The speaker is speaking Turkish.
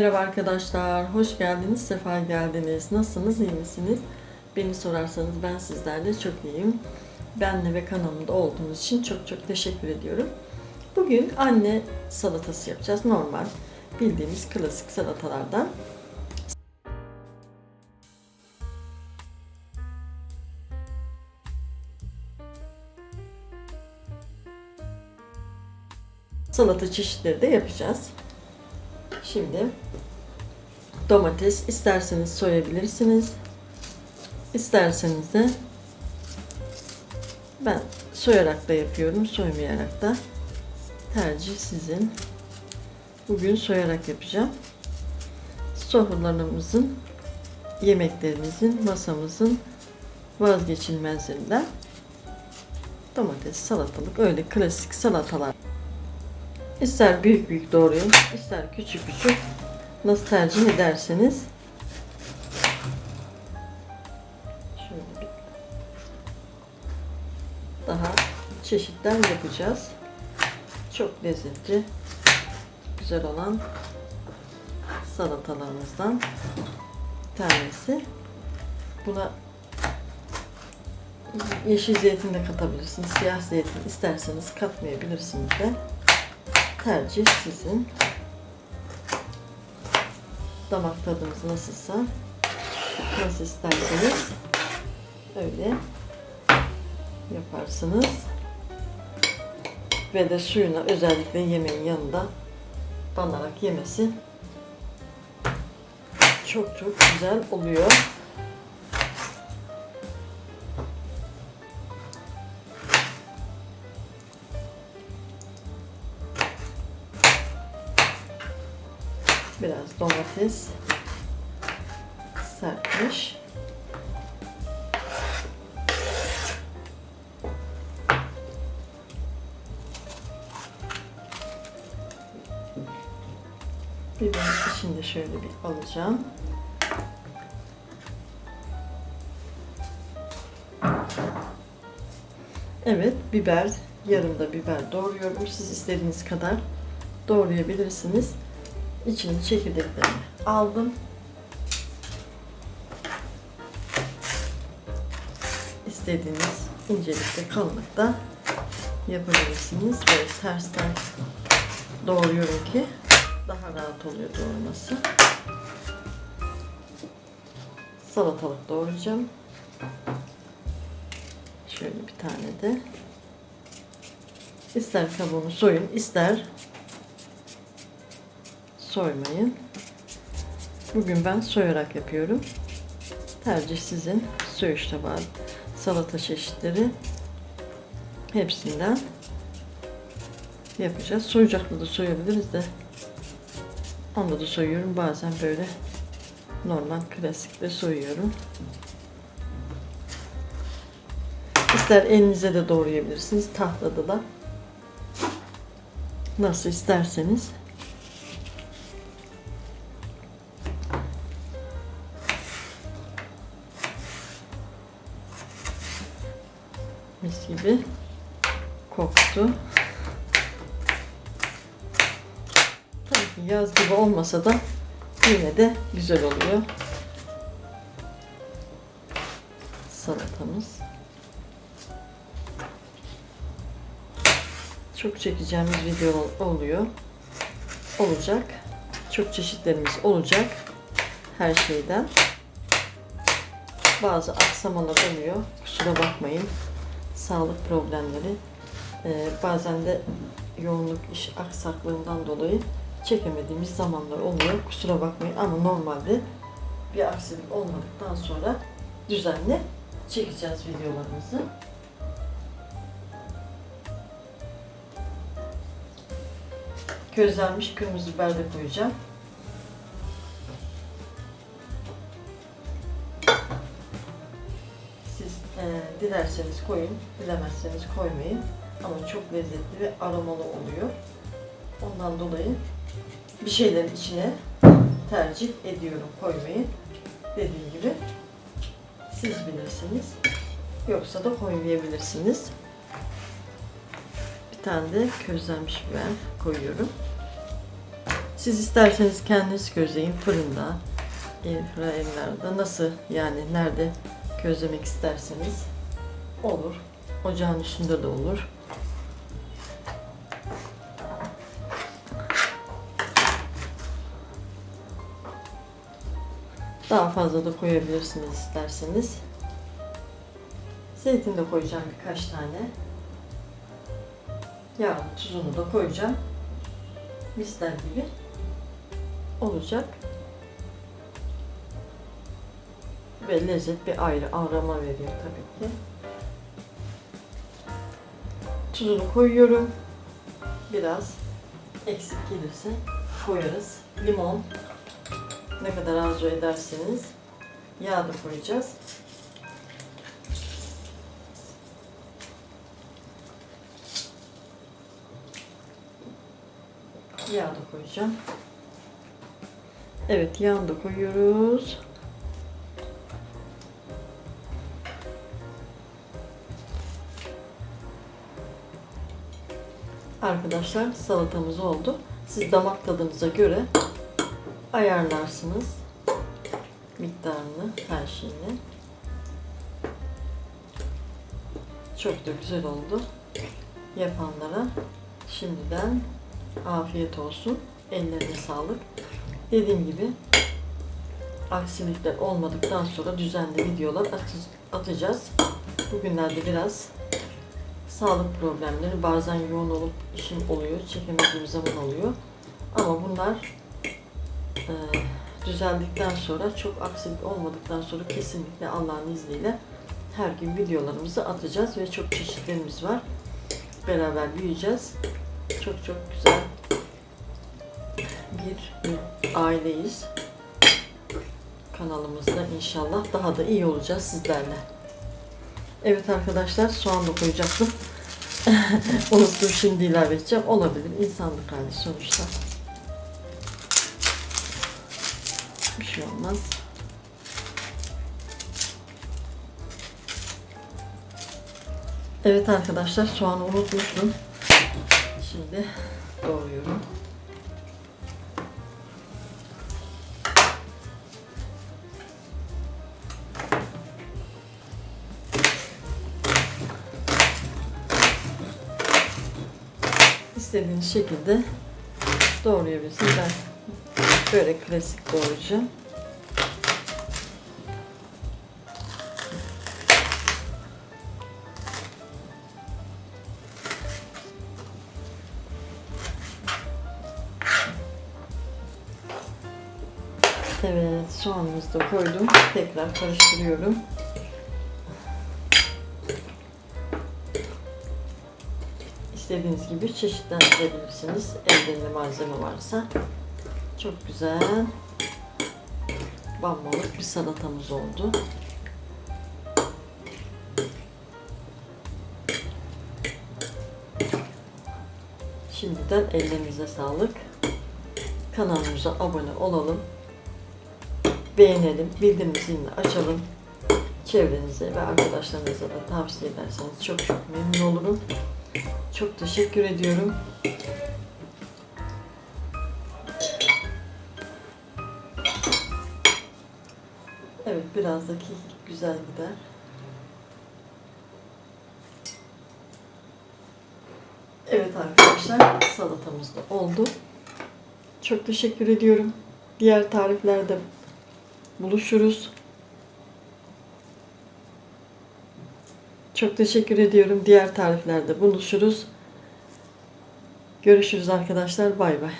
Merhaba arkadaşlar, hoş geldiniz, sefa geldiniz. Nasılsınız, iyi misiniz? Beni sorarsanız ben sizlerle çok iyiyim. Benle ve kanalımda olduğunuz için çok çok teşekkür ediyorum. Bugün anne salatası yapacağız. Normal, bildiğimiz klasik salatalardan. Salata çeşitleri de yapacağız. Şimdi domates isterseniz soyabilirsiniz. İsterseniz de ben soyarak da yapıyorum, soymayarak da tercih sizin. Bugün soyarak yapacağım. Sofralarımızın, yemeklerimizin, masamızın vazgeçilmezlerinden domates, salatalık, öyle klasik salatalar. İster büyük büyük doğrayın, ister küçük küçük nasıl tercih ederseniz. Daha çeşitler yapacağız. Çok lezzetli, güzel olan salatalarımızdan bir tanesi. Buna yeşil zeytin de katabilirsiniz. Siyah zeytin isterseniz katmayabilirsiniz de tercih sizin. Damak tadınız nasılsa, nasıl isterseniz öyle yaparsınız. Ve de suyuna özellikle yemeğin yanında banarak yemesi çok çok güzel oluyor. Domates serpmiş. Biberin içinde şöyle bir alacağım. Evet, biber, yarım da biber doğruyorum. Siz istediğiniz kadar doğrayabilirsiniz. İçinin çekirdeklerini aldım. İstediğiniz incelikte, kalınlıkta yapabilirsiniz. Böyle tersten doğruyorum ki daha rahat oluyor doğraması. Salatalık doğrayacağım. Şöyle bir tane de. İster kabuğunu soyun, ister soymayın. Bugün ben soyarak yapıyorum. Tercih sizin. Söğüş tabağı, salata çeşitleri hepsinden yapacağız. Soyacakla da soyabiliriz de onda da soyuyorum. Bazen böyle normal klasikle soyuyorum. İster elinize de doğrayabilirsiniz. Tahtada da nasıl isterseniz. Koktu. Tabii ki yaz gibi olmasa da yine de güzel oluyor. Salatamız. Çok çekeceğimiz video oluyor. Olacak. Çok çeşitlerimiz olacak. Her şeyden. Bazı aksamalar oluyor. Kusura bakmayın sağlık problemleri e, bazen de yoğunluk iş aksaklığından dolayı çekemediğimiz zamanlar oluyor. Kusura bakmayın ama normalde bir aksilik olmadıktan sonra düzenli çekeceğiz videolarımızı. Közlenmiş kırmızı biber de koyacağım. Siz e, dilerseniz koyun, dilemezseniz koymayın. Ama çok lezzetli ve aromalı oluyor. Ondan dolayı bir şeylerin içine tercih ediyorum koymayı. Dediğim gibi siz bilirsiniz. Yoksa da koymayabilirsiniz. Bir tane de közlenmiş biber koyuyorum. Siz isterseniz kendiniz közleyin fırında, airfryer'larda nasıl yani nerede közlemek isterseniz olur. Ocağın üstünde de olur. Daha fazla da koyabilirsiniz isterseniz. Zeytin de koyacağım birkaç tane. Yağ, tuzunu da koyacağım. Misler gibi olacak. Ve lezzet bir ayrı aroma veriyor tabii ki. Tuzunu koyuyorum. Biraz eksik gelirse koyarız. Limon ne kadar arzu ederseniz yağ da koyacağız. Yağ da koyacağım. Evet yağını da koyuyoruz. Arkadaşlar salatamız oldu. Siz damak tadınıza göre ayarlarsınız miktarını, her şeyini. Çok da güzel oldu. Yapanlara şimdiden afiyet olsun. Ellerine sağlık. Dediğim gibi aksilikler olmadıktan sonra düzenli videolar atacağız. Bugünlerde biraz sağlık problemleri bazen yoğun olup işim oluyor, çekemediğim zaman oluyor. Ama bunlar düzeldikten sonra çok aksilik olmadıktan sonra kesinlikle Allah'ın izniyle her gün videolarımızı atacağız ve çok çeşitlerimiz var. Beraber büyüyeceğiz. Çok çok güzel bir aileyiz. Kanalımızda inşallah daha da iyi olacağız sizlerle. Evet arkadaşlar soğan da koyacaktım. Unuttum şimdi ilave edeceğim. Olabilir. İnsanlık hali sonuçta. Bir şey olmaz. Evet arkadaşlar soğanı unutmuştum. Şimdi doğruyorum. İstediğiniz şekilde doğrayabilirsiniz. Ben böyle klasik doğrayacağım. Evet, soğanımızı da koydum. Tekrar karıştırıyorum. İstediğiniz gibi çeşitlendirebilirsiniz. Elde ne malzeme varsa. Çok güzel. Bambalık bir salatamız oldu. Şimdiden ellerinize sağlık. Kanalımıza abone olalım. Beğenelim, bildirim zilini açalım. Çevrenize ve arkadaşlarınıza da tavsiye ederseniz çok çok memnun olurum. Çok teşekkür ediyorum. Biraz da kekik güzel gider. Evet arkadaşlar salatamız da oldu. Çok teşekkür ediyorum. Diğer tariflerde buluşuruz. Çok teşekkür ediyorum. Diğer tariflerde buluşuruz. Görüşürüz arkadaşlar. Bay bay.